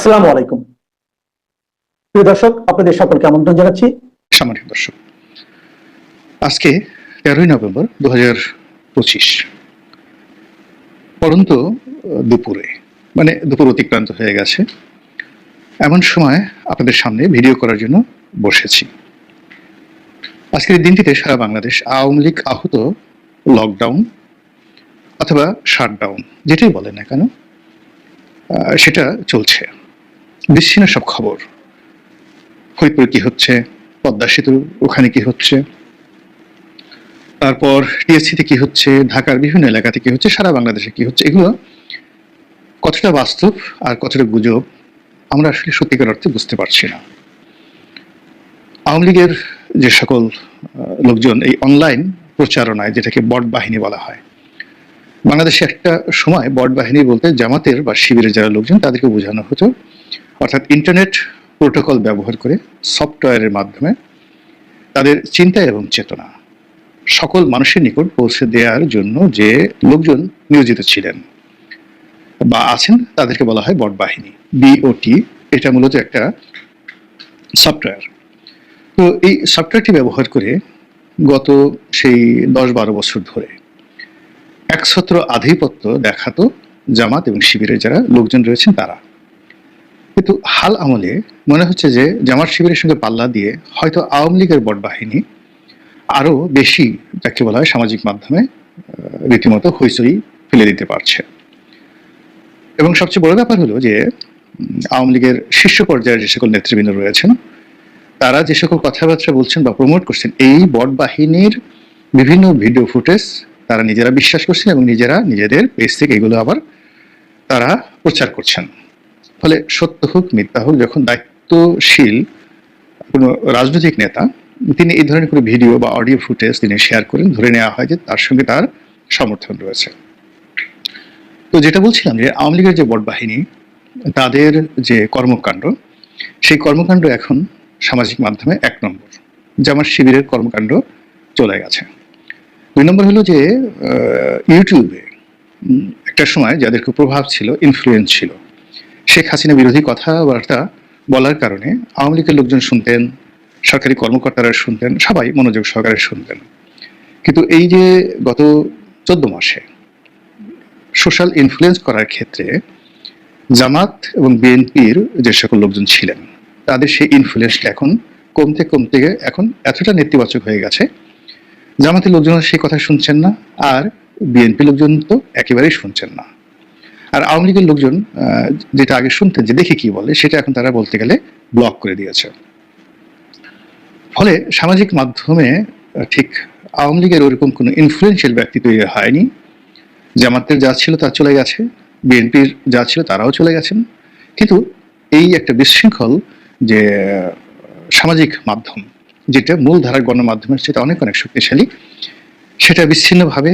আসসালামু আলাইকুম। প্রিয় দর্শক, আপনাদের সকলকে আমন্ত্রণ জানাচ্ছি। দর্শক, আজকে তেরোই নভেম্বর দু হাজার পঁচিশ। পরন্ত দুপুরে মানে দুপুর অতিক্রান্ত হয়ে গেছে। এমন সময় আপনাদের সামনে ভিডিও করার জন্য বসেছি। আজকের দিনটিতে সারা বাংলাদেশ আওয়ামী লীগ আহত লকডাউন অথবা শাটডাউন যেটাই বলে না কেন সেটা চলছে। বিচ্ছিন্ন সব খবর। ফরিদপুরে কি হচ্ছে? পদ্মা সেতু ওখানে কি হচ্ছে? তারপর টিএসসিতে কি হচ্ছে? ঢাকার বিভিন্ন এলাকাতে কি হচ্ছে? সারা বাংলাদেশে কি হচ্ছে? এগুলো কতটা বাস্তব আর কতটা গুজব, আমরা আসলে সত্যিকার অর্থে বুঝতে পারছি না। আওয়ামী লীগের যে সকল লোকজন এই অনলাইন প্রচারণায় যেটাকে বট বাহিনী বলা হয়, বাংলাদেশে একটা সময় বট বাহিনী বলতে জামাতের বা শিবিরের যারা লোকজন তাদেরকে বোঝানো হতো। অর্থাৎ ইন্টারনেট প্রোটোকল ব্যবহার করে সফটওয়্যারের মাধ্যমে তাদের চিন্তা এবং চেতনা সকল মানুষের নিকট পৌঁছে দেওয়ার জন্য যে লোকজন নিয়োজিত ছিলেন বা আছেন, তাদেরকে বলা হয় বট বাহিনী বিওটি এটা মূলত একটা সফটওয়্যার তো এই সফটওয়্যারটি ব্যবহার করে গত সেই দশ বারো বছর ধরে একছত্র আধিপত্য দেখাতো জামাত এবং শিবিরের যারা লোকজন রয়েছেন তারা। কিন্তু হাল আমলে মনে হচ্ছে যে জামাত শিবিরের সঙ্গে পাল্লা দিয়ে হয়তো আওয়ামী লীগের বট বাহিনী আরও বেশি যাকে বলা হয় সামাজিক মাধ্যমে রীতিমতো হইচই ফেলে দিতে পারছে। এবং সবচেয়ে বড় ব্যাপার হলো যে আওয়ামী লীগের শীর্ষ পর্যায়ের যে সকল নেতৃবৃন্দ রয়েছেন, তারা যে সকল কথাবার্তা বলছেন বা প্রমোট করছেন, এই বট বাহিনীর বিভিন্ন ভিডিও ফুটেজ তারা নিজেরা বিশ্বাস করছেন এবং নিজেরা নিজেদের পেজ থেকে এগুলো আবার তারা প্রচার করছেন। ফলে সত্য হোক, মিথ্যা হোক, যখন দায়িত্বশীল কোনো রাজনৈতিক নেতা, তিনি এই ধরনের কোনো ভিডিও বা অডিও ফুটেজ তিনি শেয়ার করেন, ধরে নেওয়া হয় যে তার সঙ্গে তার সমর্থন রয়েছে। তো যেটা বলছিলাম যে আওয়ামী লীগের যে বট বাহিনী, তাদের যে কর্মকাণ্ড, সেই কর্মকাণ্ড এখন সামাজিক মাধ্যমে এক নম্বর যেমন শিবিরের কর্মকাণ্ড চলে গেছে। দুই নম্বর হলো যে ইউটিউবে একটা সময় যাদের প্রভাব ছিল ইনফ্লুয়েন্স ছিল শেখ হাসিনা বিরোধী কথাবার্তা বলার কারণে আওয়ামী লীগের লোকজন শুনতেন, সরকারি কর্মকর্তারা শুনতেন, সবাই মনোযোগ সহকারে শুনতেন। কিন্তু এই যে গত চোদ্দ মাসে সোশ্যাল ইনফ্লুয়েন্স করার ক্ষেত্রে জামাত এবং বিএনপির যে সকল লোকজন ছিলেন, তাদের সেই ইনফ্লুয়েন্সটা এখন কমতে কমতে এখন এতটা নেতিবাচক হয়ে গেছে। জামাতের লোকজন সেই কথা শুনছেন না, আর বিএনপি লোকজন তো একেবারেই শুনছেন না। আর আওয়ামী লীগের লোকজন যেটা আগে শুনতেন যে দেখে কি বলে, সেটা এখন তারা বলতে গেলে ব্লক করে দিয়েছে। ফলে সামাজিক মাধ্যমে ঠিক আওয়ামী লীগের ওরকম কোনো ইনফ্লুয়েন্সিয়াল ব্যক্তি তৈরি হয়নি। জামাতের যা ছিল তা চলে গেছে, বিএনপির যা ছিল তারাও চলে গেছেন। কিন্তু এই একটা বিশৃঙ্খল যে সামাজিক মাধ্যম, যেটা মূল ধারার গণমাধ্যমের সেটা অনেক অনেক শক্তিশালী, সেটা বিচ্ছিন্নভাবে,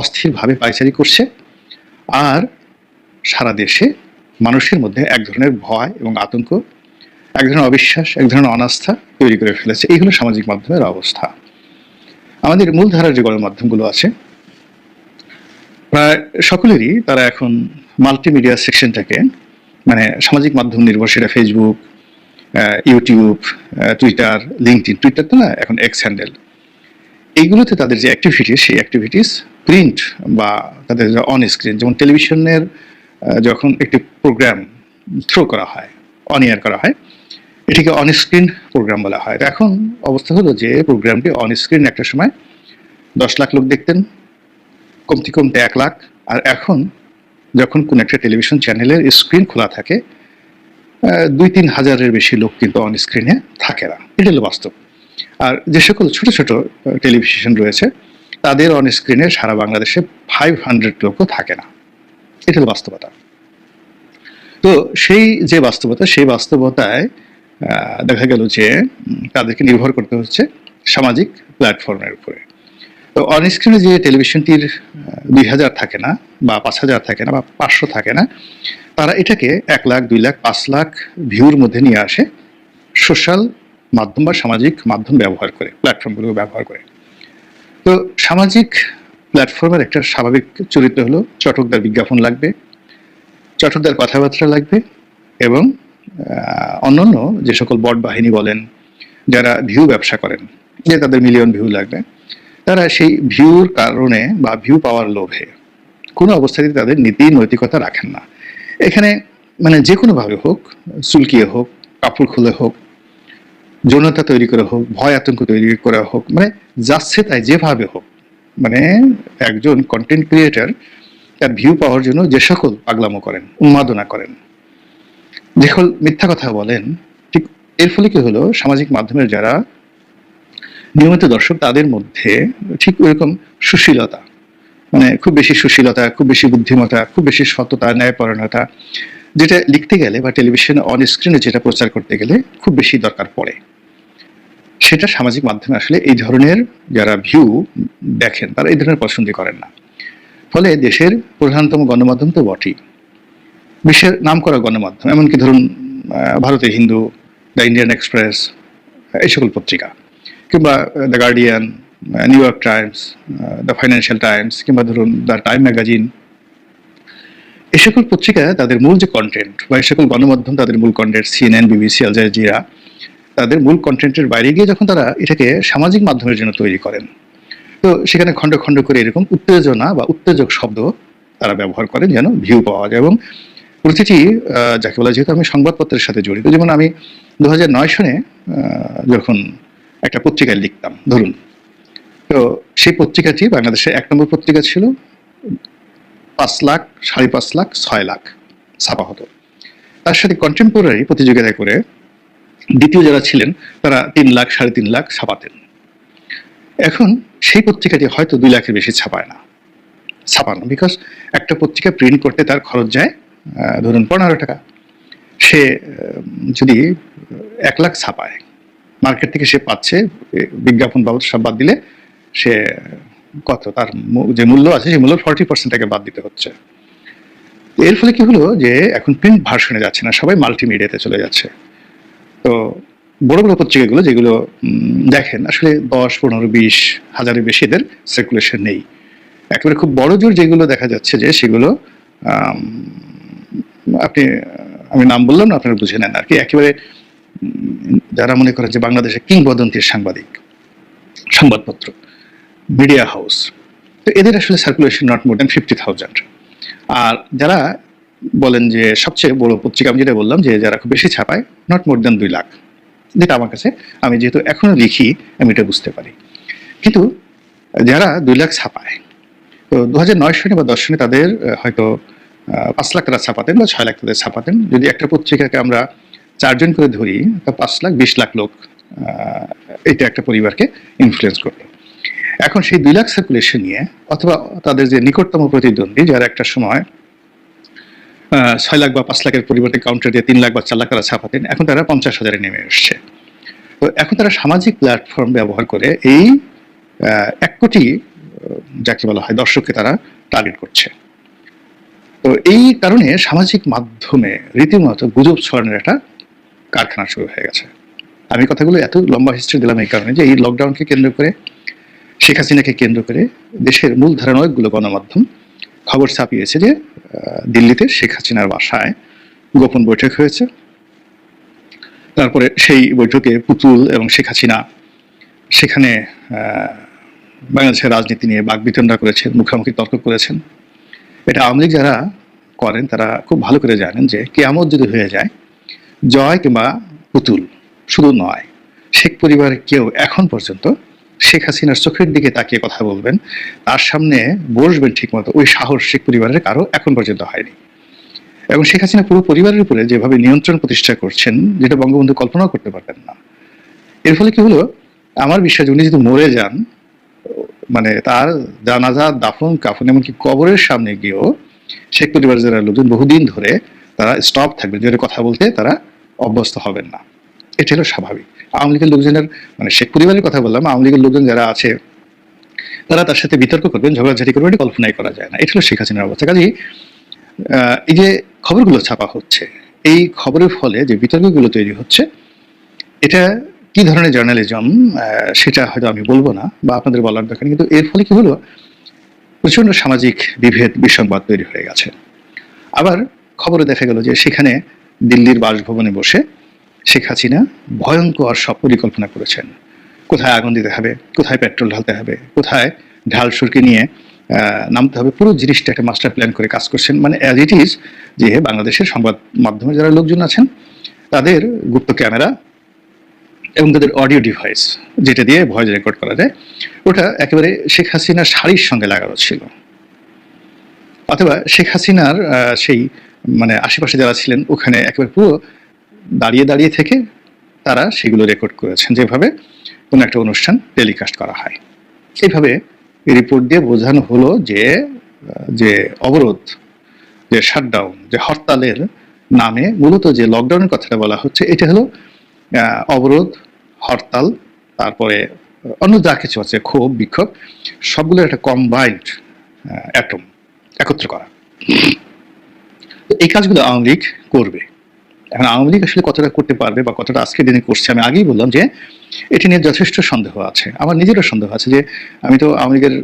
অস্থিরভাবে পাইচারি করছে। আর সারা দেশে মানুষের মধ্যে এক ধরনের ভয় এবং আতঙ্ক, এক ধরনের অবিশ্বাস, এক ধরনের অনাস্থা তৈরি করে ফেলেছে। এই হলো সামাজিক মাধ্যমের অবস্থা। আমাদের মূলধারার যে গণমাধ্যমগুলো আছে, প্রায় সকলেরই তারা এখন মাল্টিমিডিয়া সেকশনটাকে মানে সামাজিক মাধ্যম নির্ভর সেটা Facebook YouTube Twitter LinkedIn Twitter তো না, এখন এক্স হ্যান্ডেল এইগুলোতে তাদের যে অ্যাক্টিভিটিস সেই অ্যাক্টিভিটিস প্রিন্ট বা তাদের অন স্ক্রিন যেমন টেলিভিশনের যখন একটি প্রোগ্রাম থ্রো করা হয় অন এয়ার করা হয়, এটিকে অন স্ক্রিন প্রোগ্রাম বলা হয়। এখন অবস্থা হলো যে প্রোগ্রামটি অন স্ক্রিন একটা সময় দশ লাখ লোক দেখতেন কমতি কমতে এক লাখ। আর এখন যখন কোন একটা টেলিভিশন চ্যানেলের স্ক্রিন খোলা থাকে দুই তিন হাজারের বেশি লোক কিন্তু অন স্ক্রিনে থাকে না। এটা হলো বাস্তব। আর যে সকল ছোট ছোট টেলিভিশন রয়েছে, তাদের অন স্ক্রিনে সারা বাংলাদেশে ফাইভ হান্ড্রেড লোকও থাকে না। এটা হলো বাস্তবতা। তো সেই যে বাস্তবতা, সেই বাস্তবতায় দেখা গেল যে তাদেরকে নির্ভর করতে হচ্ছে সামাজিক প্ল্যাটফর্মের উপরে। তো অন স্ক্রিনে যে টেলিভিশনটির দুই হাজার থাকে না বা পাঁচ হাজার থাকে না বা পাঁচশো থাকে না, তারা এটাকে এক লাখ, দুই লাখ, পাঁচ লাখ ভিউর মধ্যে নিয়ে আসে সোশ্যাল মাধ্যম বা সামাজিক মাধ্যম ব্যবহার করে প্ল্যাটফর্মগুলো ব্যবহার করে। তো সামাজিক প্ল্যাটফর্মের একটা স্বাভাবিক চরিত্র হলো চটকদার বিজ্ঞাপন লাগবে, চটকদার কথাবার্তা লাগবে এবং অন্যান্য যে সকল বট বাহিনী বলেন, যারা ভিউ ব্যবসা করেন, যে তাদের মিলিয়ন ভিউ লাগবে, তারা সেই ভিউর কারণে বা ভিউ পাওয়ার লোভে কোনো অবস্থাতেই তাদের নীতি নৈতিকতা রাখেন না। এখানে মানে যে কোনোভাবে হোক, চুলকিয়ে হোক, কাপড় খুলে হোক, যৌনতা তৈরি করে হোক, ভয় আতঙ্ক তৈরি করে হোক মানে যাচ্ছে তাই যেভাবে হোক মানে একজন কন্টেন্ট ক্রিয়েটার তার ভিউ পাওয়ার জন্য যে সকল পাগলামো করেন, উন্মাদনা করেন। যে মিথ্যা কথা বলেন, ঠিক এর ফলে কি হলো? সামাজিক মাধ্যমের যারা নিয়মিত দর্শক, তাদের মধ্যে ঠিক ওইরকম সুশীলতা মানে খুব বেশি সুশীলতা, খুব বেশি বুদ্ধিমত্তা, খুব বেশি সততা, ন্যায়পরায়ণতা, যেটা লিখতে গেলে বা টেলিভিশনে অন স্ক্রিনে যেটা প্রচার করতে গেলে খুব বেশি দরকার পড়ে। সেটা সামাজিক মাধ্যমে আসলে এই ধরনের যারা ভিউ দেখেন, তারা এই ধরনের পছন্দ করেন না। ফলে দেশের প্রধানতম গণমাধ্যম তো বটেই। বিশ্বের নাম করা গণমাধ্যম, এমনকি ধরুন ভারতের হিন্দু, দ্য ইন্ডিয়ান এক্সপ্রেস এই সকল পত্রিকা, কিংবা the Guardian New York Times the Financial Times, কিংবা ধরুন, দ্য টাইম ম্যাগাজিন। এই সকল পত্রিকা তাদের মূল যে কন্টেন্ট বা এই সকল গণমাধ্যম তাদের মূল content CNN BBC Al Jazeera তাদের মূল কন্টেন্টের বাইরে গিয়ে যখন তারা এটাকে সামাজিক মাধ্যমের জন্য তৈরি করেন, তো সেখানে খণ্ড খণ্ড করে এরকম উত্তেজনা বা উত্তেজক শব্দ তারা ব্যবহার করেন যেন ভিউ পাওয়া যায়। এবং প্রতিটি যাকে বলা যেহেতু আমি সংবাদপত্রের সাথে জড়িত, যেমন আমি দু সনে যখন একটা পত্রিকায় লিখতাম, ধরুন, তো সেই পত্রিকাটি বাংলাদেশের এক নম্বর পত্রিকা ছিল, পাঁচ লাখ, সাড়ে পাঁচ লাখ, ছয় লাখ ছাপা হতো। তার সাথে কন্টেম্পোরারি প্রতিযোগিতা করে দ্বিতীয় যারা ছিলেন, তারা তিন লাখ, সাড়ে তিন লাখ ছাপাতেন। এখন সেই পত্রিকাটি হয়তো দুই লাখের বেশি ছাপায় না। ছাপানো বিকজ একটা পত্রিকা প্রিন্ট করতে তার খরচ যায় ধরুন পনেরো টাকা। সে যদি, এক লাখ ছাপায় মার্কেট থেকে সে পাচ্ছে বিজ্ঞাপন বাবদ সব বাদ দিলে সে, কত, তার যে মূল্য আছে, সেই মূল্য ফর্টি পার্সেন্ট তাকে বাদ দিতে হচ্ছে। এর ফলে কি হলো যে, এখন প্রিন্ট ভার্সনে যাচ্ছে না, সবাই মাল্টিমিডিয়াতে চলে যাচ্ছে। তো বড় বড় পত্রিকাগুলো যেগুলো দেখেন, আসলে দশ, পনেরো, বিশ, হাজারের বেশি এদের সার্কুলেশন নেই। একেবারে খুব বড় জোর যেগুলো দেখা যাচ্ছে যে সেগুলো আপনি, আমি নাম বললাম না, আপনারা বুঝে নেন আর কি। একেবারে যারা মনে করেন যে বাংলাদেশে কিংবদন্তির সাংবাদিক, সংবাদপত্র মিডিয়া হাউস তো এদের আসলে circulation not more than fifty thousand আর যারা বলেন যে সবচেয়ে বড় পত্রিকা, আমি যেটা বললাম যে যারা খুব বেশি ছাপায় নট মোর দেন দুই লাখ। যেটা আমার কাছে, আমি যেহেতু এখনও লিখি, আমি এটা বুঝতে পারি। কিন্তু যারা দুই লাখ ছাপায়, তো দু হাজার নয় সনে বা দশ সনে তাদের হয়তো পাঁচ লাখ তারা ছাপাতেন বা ছয় লাখ তাদের ছাপাতেন। যদি একটা পত্রিকাকে আমরা চারজন করে ধরি পাঁচ লাখ, বিশ লাখ লোক এটা একটা পরিবারকে ইনফ্লুয়েন্স করতো এখন সেই দুই লাখ সার্কুলেশন নিয়ে, অথবা তাদের যে নিকটতম প্রতিদ্বন্দ্বী, যারা একটা সময় ছয় লাখ বা পাঁচ লাখের পরিবর্তে কাউন্টার দিয়ে তিন লাখ বা চার লাখ তারা ছাপাতেন এখন তারা পঞ্চাশ হাজারে নেমে এসছে। তো এখন তারা সামাজিক প্ল্যাটফর্ম ব্যবহার করে এই এক কোটি যাকে বলা হয় দর্শককে তারা টার্গেট করছে। তো এই কারণে সামাজিক মাধ্যমে রীতিমতো গুজব ছড়ানোর একটা কারখানা শুরু হয়ে গেছে। আমি কথাগুলো এত লম্বা হিস্ট্রি দিলাম এই কারণে যে এই লকডাউনকে কেন্দ্র করে, শেখ হাসিনাকে কেন্দ্র করে দেশের মূল ধারণ অনেকগুলো গণমাধ্যম খবর ছাপিয়েছে যে দিল্লিতে শেখ হাসিনার বাসায় গোপন বৈঠক হয়েছে। তারপরে সেই বৈঠকে পুতুল এবং শেখ হাসিনা সেখানে বাংলাদেশের রাজনীতি নিয়ে বাকবিতণ্ডা করেছেন, মুখোমুখি তর্ক করেছেন। এটা আওয়ামী লীগ যারা করেন, তারা খুব ভালো করে জানেন যে, কেয়ামত যদি হয়ে যায়, জয় কিংবা পুতুল শুধু নয়, শেখ পরিবারের কেউ এখন পর্যন্ত শেখ হাসিনার চোখের দিকে তাকিয়ে কথা বলবেন, তার সামনে বসবেন ঠিকমতো ওই সাহস শেখ পরিবারের কারও এখন পর্যন্ত হয়নি। এবং শেখ হাসিনা পুরো পরিবারের উপরে যেভাবে নিয়ন্ত্রণ প্রতিষ্ঠা করছেন, যেটা বঙ্গবন্ধু কল্পনাও করতে পারবেন না। এর ফলে কি হলো? আমার বিশ্বাস উনি যদি মরে যান মানে তার জানাজা, দাফন, কাফন, এমনকি কবরের সামনে গিয়েও শেখ পরিবারের যারা লোকজন বহুদিন ধরে তারা স্টপ থাকবেন। যেটা কথা বলতে তারা অভ্যস্ত হবেন না। এটা হলো স্বাভাবিক। আওয়ামী লীগের লোকজনের মানে শেখ পরিবারের কথা বললাম, আওয়ামী লীগের লোকজন যারা আছে, তারা তার সাথে বিতর্ক করবেন, ঝগড়াঝাটি করবেন, এটা কল্পনাই করা যায় না। এটা হলো শেখ হাসিনার অবস্থা। কাজেই এই যে খবরগুলো ছাপা হচ্ছে, এই খবরের ফলে যে বিতর্কগুলো তৈরি হচ্ছে, এটা কি ধরনের জার্নালিজম সেটা হয়তো আমি বলব না বা আপনাদের বলার দরকার। কিন্তু এর ফলে কি হলো? প্রচণ্ড সামাজিক বিভেদ, বিসংবাদ তৈরি হয়ে গেছে। আবার খবরে দেখা গেল যে সেখানে দিল্লির বাসভবনে বসে শেখ হাসিনা ভয়ঙ্কর সব পরিকল্পনা করেছেন। কোথায় আগুন দিতে হবে, কোথায় পেট্রোল ঢালতে হবে, কোথায় ঢাল সুরকে নিয়ে নামতে হবে, পুরো জিনিসটা একটা মাস্টার প্ল্যান করে কাজ করছেন। মানে অ্যাজ ইট ইজ যে বাংলাদেশের সংবাদ মাধ্যমে যারা লোকজন আছেন, তাদের গুপ্ত ক্যামেরা এবং তাদের অডিও ডিভাইস যেটা দিয়ে ভয়েস রেকর্ড করা যায়, ওটা একেবারে শেখ হাসিনার শাড়ির সঙ্গে লাগানো ছিল। অথবা শেখ হাসিনার সেই মানে আশেপাশে যারা ছিলেন, ওখানে একেবারে পুরো দাঁড়িয়ে দাঁড়িয়ে থেকে তারা সেগুলো রেকর্ড করেছেন, যেভাবে কোনো একটা অনুষ্ঠান টেলিকাস্ট করা হয়। এইভাবে রিপোর্ট দিয়ে বোঝানো হলো যে যে অবরোধ, যে শাটডাউন যে হরতালের নামে মূলত যে লকডাউনের কথাটা বলা হচ্ছে, এটা হলো অবরোধ, হরতাল, তারপরে অন্য যা কিছু আছে, ক্ষোভ, বিক্ষোভ সবগুলোর একটা কম্বাইন্ড অ্যাটম একত্র করা। এই কাজগুলো আওয়ামী লীগ করবে। এখন আওয়ামী লীগ আসলে কতটা করতে পারবে বা কতটা আজকের দিনে করছে, আমি আগেই বললাম যে এটি নিয়ে যথেষ্ট সন্দেহ আছে, আমার নিজেরও সন্দেহ আছে যে আমি তো আওয়ামী লীগের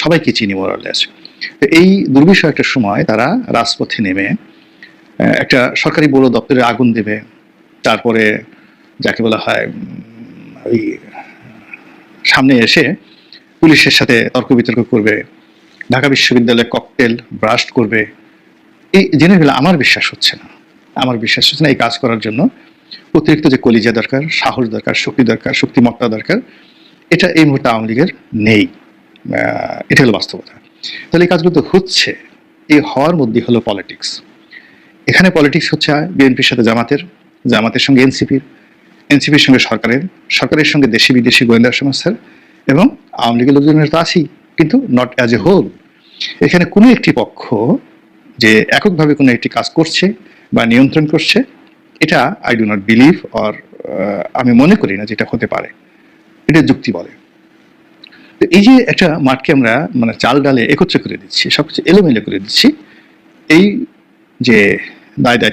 সবাইকে চিনি মোরালেস তো এই দুর্বিষহ একটা সময় তারা রাজপথে নেমে একটা সরকারি বড় দপ্তরে আগুন দেবে, তারপরে যাকে বলা হয় ওই সামনে এসে পুলিশের সাথে তর্ক বিতর্ক করবে, ঢাকা বিশ্ববিদ্যালয়ে ককটেল ব্রাস্ট করবে, এই জিনিসগুলো আমার বিশ্বাস হচ্ছে না। আমার বিশ্বাস হচ্ছে না এই কাজ করার জন্য। অতিরিক্ত যে কলিজা দরকার, সাহস দরকার, শক্তি দরকার, শক্তিমত্তা দরকার, এটা এই মুহূর্তে আওয়ামী লীগের নেই। এটা হলো বাস্তবতা। তাহলে এই কাজগুলো তো হচ্ছে। এই হওয়ার মধ্যে হলো পলিটিক্স এখানে পলিটিক্স হচ্ছে বিএনপির সাথে জামাতের জামাতের সঙ্গে এনসিপির এনসিপির সঙ্গে সরকারের সরকারের সঙ্গে দেশি বিদেশি গোয়েন্দা সংস্থার এবং আওয়ামী লীগের লোকজনের তো আছেই, কিন্তু নট অ্যাজ এ হোল এখানে কোনো একটি পক্ষ যে এককভাবে কোনো একটি কাজ করছে বা নিয়ন্ত্রণ করছে, এটা I do not believe or আমি মনে করি না যেটা হতে পারে। এটা যুক্তি বলে। তো এই যে একটা মাঠকে আমরা মানে চাল ডালে একত্রে করে দিচ্ছি, সবকিছু এলোমেলো করে দিচ্ছি, এই যে দায় দায়িত্ব